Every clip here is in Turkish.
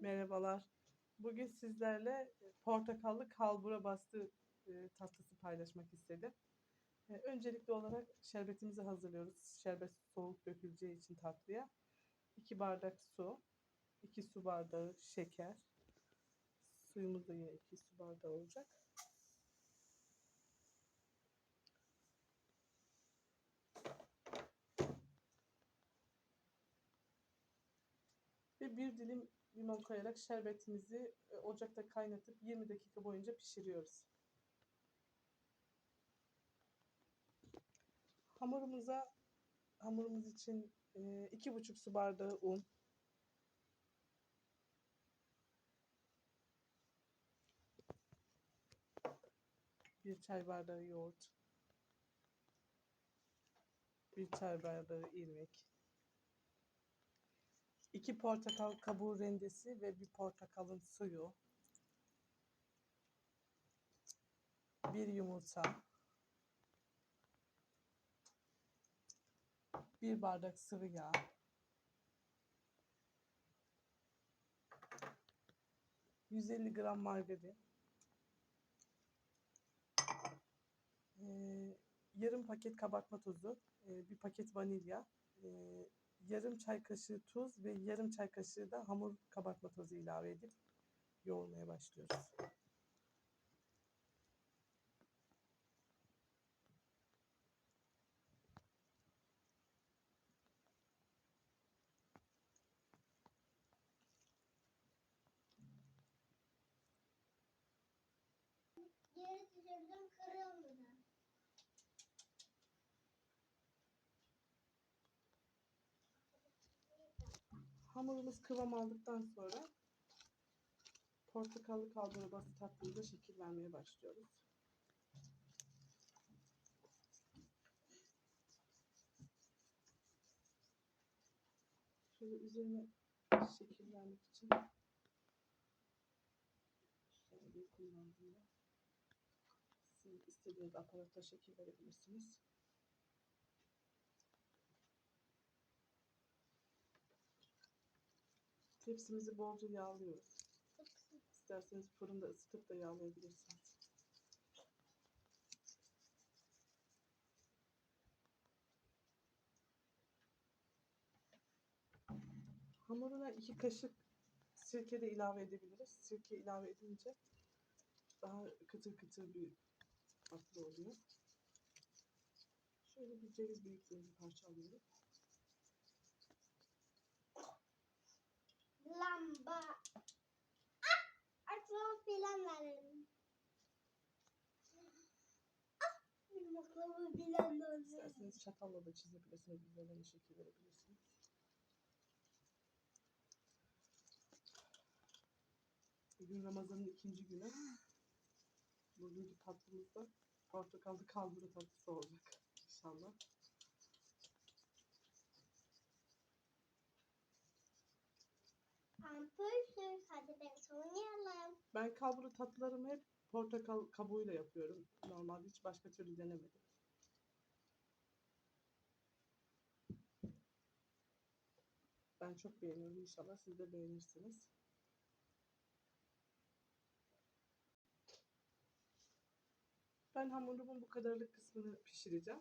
Merhabalar. Bugün sizlerle e, portakallı kalbura bastı e, tatlısı paylaşmak istedim. E, Öncelikli olarak şerbetimizi hazırlıyoruz. Şerbet soğuk döküleceği için tatlıya. 2 bardak su, 2 su bardağı şeker. Suyumuz da yine 2 su bardağı olacak. Ve bir dilim limon koyarak şerbetimizi e, ocakta kaynatıp 20 dakika boyunca pişiriyoruz. Hamurumuza hamurumuz için e, iki buçuk su bardağı un, bir çay bardağı yoğurt, bir çay bardağı irmik, iki portakal kabuğu rendesi ve bir portakalın suyu, bir yumurta, bir bardak sıvı yağ, ...150 gram margarin... Ee, ...yarım paket kabartma tozu... ee, ...bir paket vanilya... ee, ...yarım çay kaşığı tuz ve yarım çay kaşığı da hamur kabartma tozu ilave edip... ...yoğurmaya başlıyoruz. Geri düşürdüm kırılmadı. Hamurumuz kıvam aldıktan sonra... ...portakallı kalbura bastı tatlımıza şekil vermeye başlıyoruz. Şöyle üzerine şekil vermek için şöyle kullandım ben. Siz istediğiniz aparatla şekil verebilirsiniz. Tepsimizi bolca yağlıyoruz. İsterseniz fırında ısıtıp da yağlayabilirsiniz. Hamuruna iki kaşık sirke de ilave edebiliriz. Sirke ilave edince daha kıtır kıtır bir tatlı oluyor. Şöyle bir ceviz büyüklüğünde parça Filan da İsterseniz çatalla da çizebilirsiniz. Üzerine şekil verebilirsiniz. Bugün Ramazan'ın ikinci günü. Bugünkü tatlımız da portakallı kalbura tatlısı olacak inşallah. Ampulsüz. Hadi ben oynayalım. Ben kalbura tatlılarımı hep portakal kabuğuyla yapıyorum. Normalde hiç başka türlü denemedim. Ben çok beğeniyorum. İnşallah siz de beğenirsiniz. Ben hamurumun bu kadarlık kısmını pişireceğim.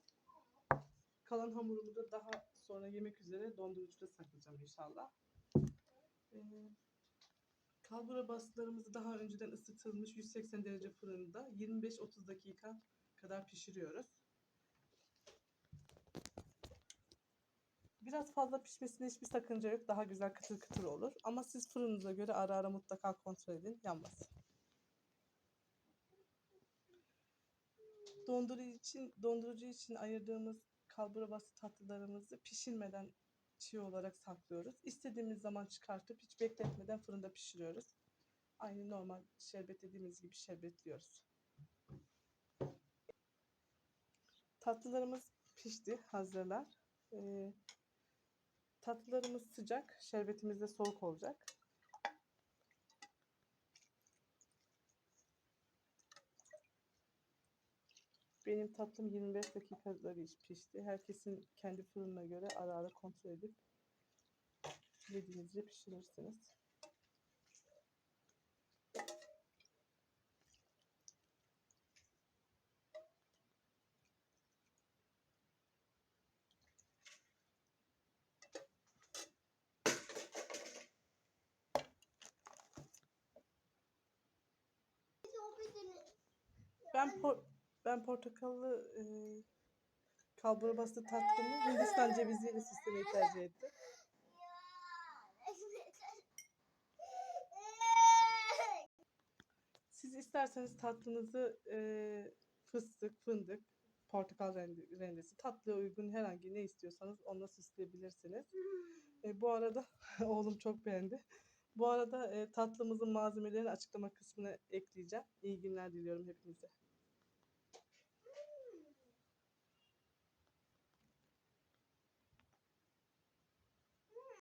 Kalan hamurumu da daha sonra yemek üzere dondurucuda saklayacağım inşallah. Ee, kalbura bastılarımızı daha önceden ısıtılmış 180 derece fırında 25-30 dakika kadar pişiriyoruz. Biraz fazla pişmesine hiçbir sakınca yok. Daha güzel kıtır kıtır olur. Ama siz fırınıza göre ara ara mutlaka kontrol edin. Yanmasın. Dondurucu için, dondurucu için ayırdığımız kalbura bastı tatlılarımızı pişirmeden çiğ olarak saklıyoruz. İstediğimiz zaman çıkartıp hiç bekletmeden fırında pişiriyoruz. Aynı normal şerbet dediğimiz gibi şerbetliyoruz. Tatlılarımız pişti, hazırlar. Ee, tatlılarımız sıcak, şerbetimiz de soğuk olacak. Benim tatlım 25 dakikada bir pişti. Herkesin kendi fırınına göre ara ara kontrol edip dilediğinizce pişirirsiniz. Ben por ben portakallı e, kalbura bastı tatlımı Hindistan ceviziyle süslemeyi tercih ettim. Siz isterseniz tatlınızı e, fıstık, fındık, portakal rende- rendesi, tatlıya uygun herhangi ne istiyorsanız onunla süsleyebilirsiniz. E, bu arada oğlum çok beğendi. Bu arada e, tatlımızın malzemelerini açıklama kısmına ekleyeceğim. İyi günler diliyorum hepinize.